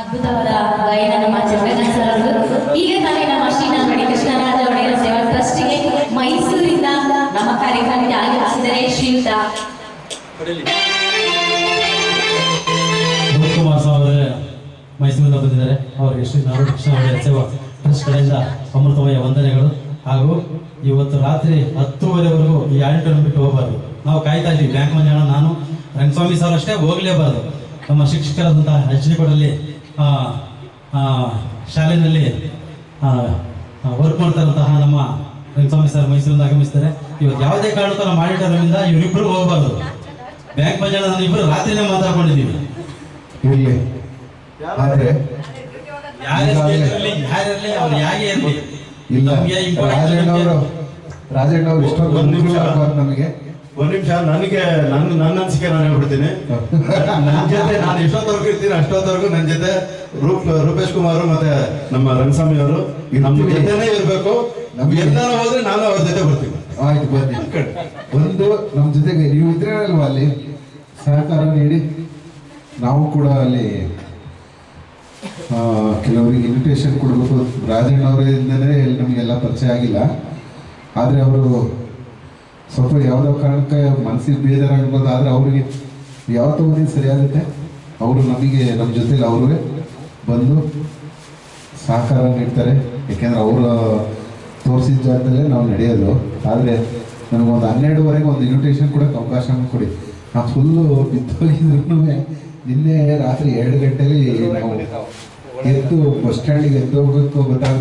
ಅದ್ಭುತವಾದ ಗಾಯನ ನಮ್ಮ ಜಗನ್ನಾಥ್ ಸರ್ ಅವರು. ಈಗ ತಾನೇ ನಮ್ಮ ಶ್ರೀನಾಗಡಿ ಕೃಷ್ಣರಾಜ ಒಡೆಯರ ಸೇವಾ ಟ್ರಸ್ಟ್ಗೆ ಮೈಸೂರಿಂದ ನಮ್ಮ ಕಾರ್ಯಕ್ರಮಕ್ಕೆ ಆಗಮಿಸಿದರೆ ಶ್ರೀಯುತ. ಸ್ವಾಮಿ ಅವರೇ ಮೈಸೂರಿಂದ ಬಂದಿದ್ದಾರೆ. ಅವರಿಗೆ ಶ್ರೀ ನಾರಾಯಣ ಕೃಷ್ಣ ಒಡೆಯರ್ ಸೇವಾ ಟ್ರಸ್ಟ್ ಕಡೆಯಿಂದ ಅಮೃತಮಯ ವಂದನೆಗಳು. ಹಾಗೂ ಇವತ್ತು ರಾತ್ರಿ ಹತ್ತುವರೆವರೆಗೂ ಈ ಆಡಿಟೋರಿಯಂ ಬಿಟ್ಟು ಹೋಗಬಾರ್ದು. ನಾವು ಕಾಯ್ತಾ ಇದ್ದೀವಿ. ಬ್ಯಾಂಕ್ ಮಂಜಾಣ ನಾನು ರಂಗಸ್ವಾಮಿ ಸರ್ ಅಷ್ಟೇ ಹೋಗಲೇಬಾರ್ದು. ನಮ್ಮ ಶಿಕ್ಷಕರಾದಂತಹ ಎಚ್ ಡಿ ಕೊಡಲ್ಲಿ ಶಾಲೆಯಲ್ಲಿ ವರ್ಕ್ ಮಾಡ್ತಾರಂತಹ ನಮ್ಮ ರಂಗಸ್ವಾಮಿ ಸರ್ ಮೈಸೂರಿಂದ ಆಗಮಿಸ್ತಾರೆ. ಇವತ್ತು ಯಾವುದೇ ಕಾರಣಕ್ಕೂ ನಾವು ಆಡಿಟೋರಿಯಂನಿಂದ ಇವರಿಬ್ಬರು ಹೋಗಬಾರ್ದು. ಬ್ಯಾಂಕ್ ಮಂಜಾಣ ನಾನು ಇಬ್ಬರು ರಾತ್ರಿನೇ ಮಾತಾಡ್ಕೊಂಡಿದ್ದೀವಿ ಇಲ್ಲಿ ಆದ್ರೆ ಯಾರೇ ಇರಲಿ ಯಾರಿರಲಿ ಅವ್ರು ಯಾಕೆ ಇರಲಿ? ಇಲ್ಲ. ರಾಜಣ್ಣವರು ರಾಜಣ್ಣವ್ರು ಇಷ್ಟೊಂದು ಒಂದ್ ನಿಮಿಷ. ಅನುಕೂಲ ಆಗ್ಬಾರ್ದು ನಮಗೆ. ಒಂದ್ ನಿಮಿಷ ನನಗೆ ನನ್ನ ನನ್ನ ಅನ್ಸಿಕೆ ನಾನು ಹೇಳ್ಬಿಡ್ತೀನಿ. ನನ್ನ ಜೊತೆ ನಾನು ಎಷ್ಟೊತ್ತವರೆಗೂ ಇರ್ತೀನಿ ಅಷ್ಟೊತ್ತವರೆಗೂ ನನ್ನ ಜೊತೆ ರೂಪ್ ರೂಪೇಶ್ ಕುಮಾರ್ ಮತ್ತೆ ನಮ್ಮ ರಂಗಸ್ವಾಮಿ ಅವರು. ನಮ್ಮ ಜೊತೆನೇ ಇರ್ಬೇಕು. ನಮ್ಗೆ- ಎಲ್ಲಾರು ಹೋದ್ರೆ ನಾನು ಅವ್ರ ಜೊತೆ ಬರ್ತೀನಿ. ಆಯ್ತು ಬನ್ನಿ ಒಂದು ನಮ್ಮ ಜೊತೆಗೆ ನೀವು ಇದ್ರೆ ಅಲ್ವಾ ಅಲ್ಲಿ? ಸಹಕಾರ ನೀಡಿ. ನಾವು ಕೂಡ ಅಲ್ಲಿ ಕೆಲವರಿಗೆ ಇನ್ವಿಟೇಷನ್ ಕೊಡಬೇಕು. ರಾಜಣ್ಣವರಿಂದನೇ ನಮಗೆಲ್ಲ ಪರಿಚಯ ಆಗಿಲ್ಲ. ಆದರೆ ಅವರು ಸ್ವಲ್ಪ ಯಾವುದೋ ಕಾರಣಕ್ಕೆ ಮನಸ್ಸಿಗೆ ಬೇಜಾರಾಗ್ಬೋದು ಆದರೆ ಅವರಿಗೆ ಯಾವತ್ತೋ ಒಂದಿನ ಸರಿಯಾಗುತ್ತೆ. ಅವರು ನಮಗೆ ನಮ್ಮ ಜೊತೆಲಿ ಅವರು ಬಂದು ಸಹಕಾರ ನೀಡ್ತಾರೆ. ಯಾಕೆಂದ್ರೆ ಅವರು ತೋರಿಸಿದ ಜಾಗದಲ್ಲೇ ನಾವು ನಡೆಯೋದು. ಆದರೆ ನನಗೊಂದು ಹನ್ನೆರಡುವರೆಗೆ ಒಂದು ಇನ್ವಿಟೇಷನ್ ಕೊಡೋಕೆ ಅವಕಾಶ ಕೊಡಿ. ನಾವು ಫುಲ್ಲು ಬಿದ್ದೋಗಿದ್ರು ನಿನ್ನೆ ರಾತ್ರಿ ಎರಡು ಗಂಟೆಗೆ ನಾವು ಎದ್ದು ಬಸ್ ಸ್ಟ್ಯಾಂಡಿಗೆ ಎದ್ದು ಹೋಗೋಕ್ಕೂ ಗೊತ್ತಾಗದು